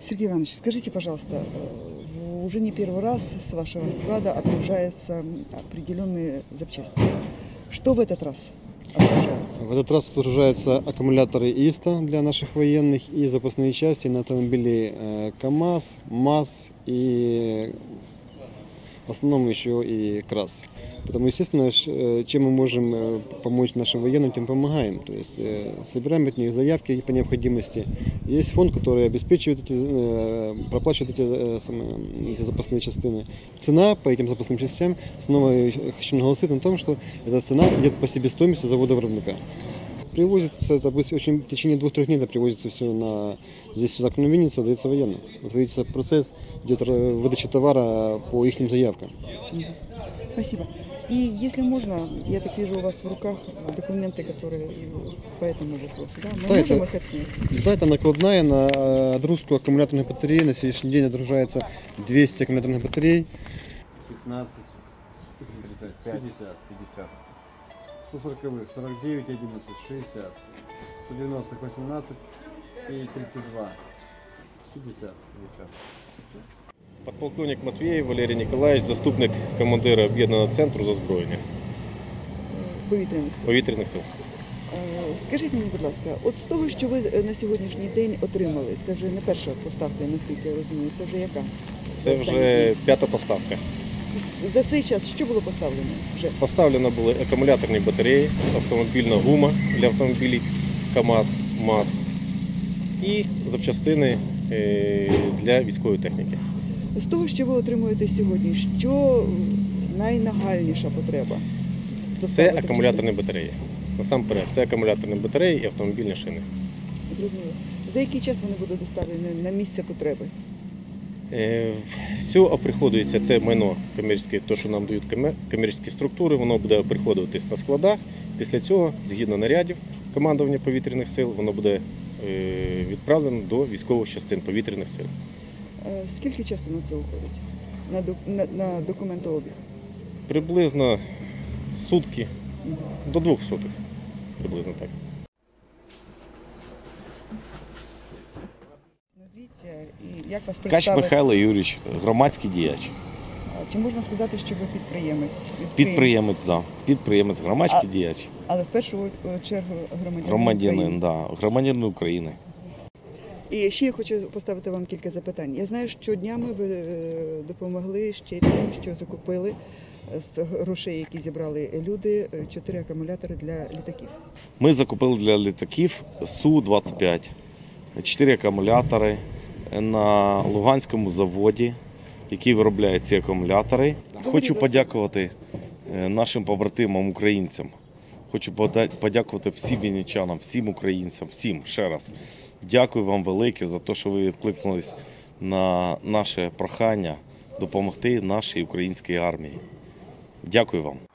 Сергей Иванович, скажите, пожалуйста, э, уже не первый раз с вашего склада отгружаются определенные запчасти. Что в этот раз отгружается? В этот раз отгружаются аккумуляторы ИСТА для наших военных и запасные части на автомобили э, КАМАЗ, МАЗ и в основном еще и КРАС. Потому, естественно, ш- э, чем мы можем э, помочь нашим военным, тем помогаем. То есть э, собираем от них заявки по необходимости. Есть фонд, который обеспечивает эти, э, проплачивает эти, э, самые, эти запасные частины. Цена по этим запасным частям, снова я хочу наголосить на том, что эта цена идет по себестоимости завода виробника. Привозится это быстро, очень в течение двух-трех дней это привозится все на здесь сюда к Винница, дается военным. Вот видите, процесс идет ра- выдача товара по их заявкам. Спасибо. И если можно, я так вижу у вас в руках документы, которые по этому вопросу. Да? Мы Да, можем это- их отснять? Да, это накладная на э, отгрузку аккумуляторных батарей. На сегодняшний день отгружается 200 аккумуляторных батарей. 15, 30, 50, 50. 140 49, 11, 60, 190, 18 и 32. 50, 50. Подполковник Матвєєв Валерій Ніколаєвич, заступник командира об'єднаного центру з озброєння Е, Повітряних сил. повітряних сил. Е, Скажіть мені, будь ласка, от з того, що ви на сьогоднішній день отримали, це вже не перша поставка, наскільки я розумію, це вже яка? Це вже п'ята поставка. За цей час що було поставлено вже? Поставлено були акумуляторні батареї, автомобільна гума для автомобілів КАМАЗ, МАЗ і запчастини е, для військової техніки. З того, що ви отримуєте сьогодні, що найнагальніша потреба? Це Доставити акумуляторні батареї. Насамперед, це акумуляторні батареї і автомобільні шини. Зрозуміло. За який час вони будуть доставлені на місце потреби? Е, Все оприходується, це майно комерцьке, то, що нам дають комер- комерцькі структури, воно буде оприходуватись на складах. Після цього, згідно нарядів командування повітряних сил, воно буде е, відправлено до військових частин повітряних сил. Е, Скільки часу на це уходить? На, на документообіг? Приблизно сутки до двох суток. Приблизно так. Назвіться і як вас Ткач представити? Михайло Юрійович, громадський діяч. А Чи можна сказати, що ви підприємець? Підприємець, да. Підприємець, громадський діяч. Але в першу е, чергу громадянин. Громадянин, України. да. Громадянин України. І ще я хочу поставити вам кілька запитань. Я знаю, що днями ви е, допомогли ще тим, що закупили з грошей, які зібрали люди, е, чотири акумулятори для літаків. Ми закупили для літаків Су-25, чотири акумулятори на Луганському заводі, який виробляє ці акумулятори. Хочу подякувати е, нашим побратимам українцям. Хочу подякувати всім вінничанам, всім українцям, всім ще раз. Дякую вам велике за те, що ви відкликнулись на наше прохання допомогти нашій українській армії. Дякую вам.